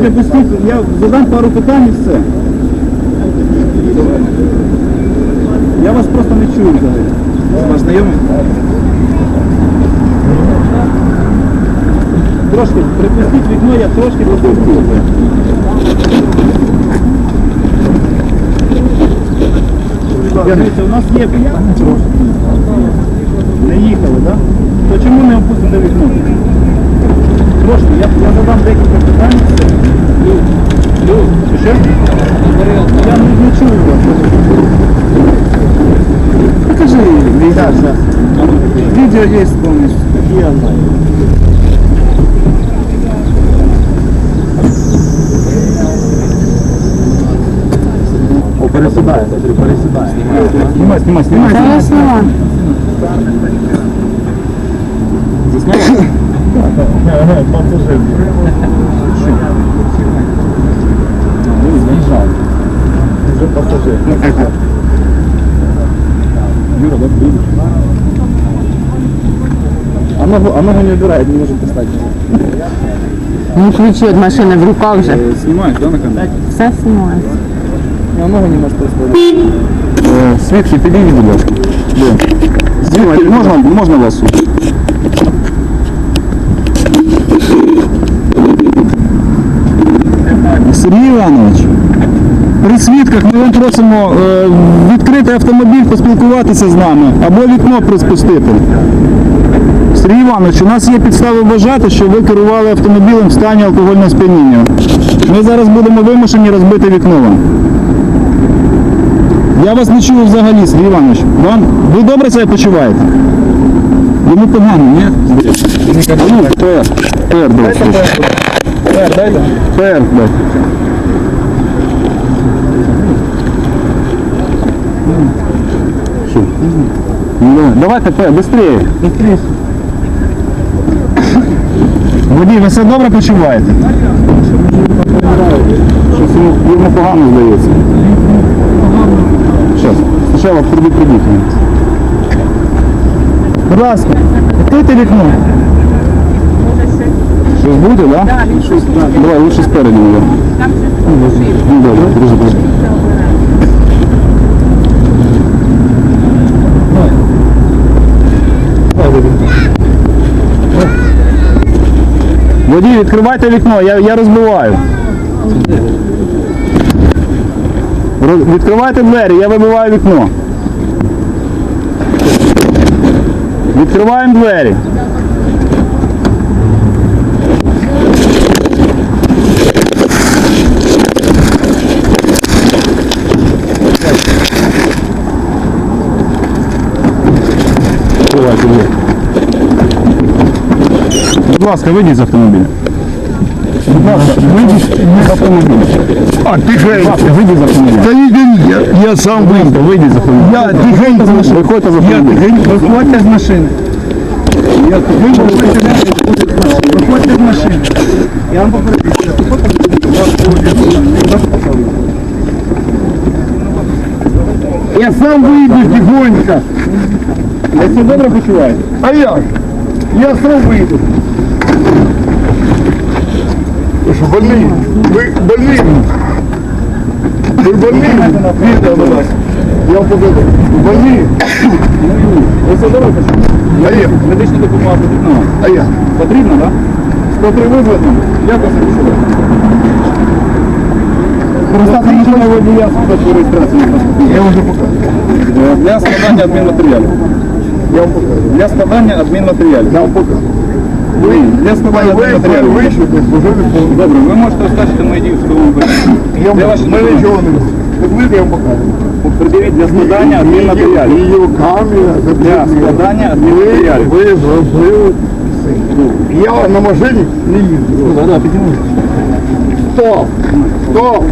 припустіть, я задам пару питань і все. Я вас просто не чую взагалі. Ваш знайомий? Трошки, припустіть вікно, я трошки пропустив. Дивіться, у нас є не їхали, так? То чому не опустите вікно? Трошки, я, я задам декілька питань. Лю, Лю, чи ще? Я не, не чую вас. Покажи відео. Відео є повністю. Я знаю. О, пересідає, пересідає. Знімай, знімай, Юра, да, видишь? А ногу, а ногу не убирает, не может достать. Ну, ключи від машини в руках вже. Э, Снимаешь, да, на камеру? Все знімаю. А ногу не может поставить. Свідки, підійдіть, будь ласка. Звідки можна, можна вас суд? Сергій Іванович, при свідках ми вам просимо е, відкрити автомобіль, поспілкуватися з нами або вікно приспустити. Сергій Іванович, у нас є підстави вважати, що ви керували автомобілем в стані алкогольного сп'яніння. Ми зараз будемо вимушені розбити вікно вам. Я вас не чую взагалі, Сергій Іванович. Вам, ви добре себе почуваєте? Йому погано, ні? Ну, пер, пер, дайте. Пер, дайте. Пер, дайте. Ну, да. Давайте пер, быстрее. Быстрее. Водій, ви все добре почуваєте? Щось йому, йому погано здається. Сейчас, спочатку предупредіть. Будь ласка, відкрийте вікно. Щось буде, так? Да? Давай, лучше спереди. буде. Ну, добре, дуже добре. Водій, відкривайте вікно, я, я розбиваю. Роз- Відкривайте двері, я вибиваю вікно. Відкриваємо двері. Відкривайте двері. Будь ласка, вийдіть з автомобіля. Будь ласка, вийдіть з автомобіля. А, тихенько. Будь ласка, вийдіть з автомобіля. Та ні, я, я сам вийду. Вийдіть з автомобіля. Я тихенько. Виходьте з Я автомобіля. тихенько. Виходьте з машини. Я тихенько виходьте з машини. Я вам попереджую. Я сам вийду тихонько. Я все добре почуваю. А як? Я сам вийду. Ви що, больні? Ви больні? Ви больні? Відео, будь ласка. Я вам покажу. Ви больні? Ви почуваєте? А я? Медична допомога потрібна? А я? Потрібно, так? 103 визвано. Як вас почуваєте? Просто рішення водія по реєстрації. Я вже покажу. Для складання адмінматеріалів. Я вам покажу. Для складання адмінматеріалів. Я вам покажу. Ви для складання Ви, адмінматеріалів. ви, служили. Добре, ви можете оскаржити мої дії в судовому порядку. Я ми нічого не можемо. Я вам покажу. Придивіть для складання адмінматеріалів. Відеокамера. Для складання Ви, адмінматеріалів. ви зробили. Я на машині не да, піднімусь. Стоп! Стоп!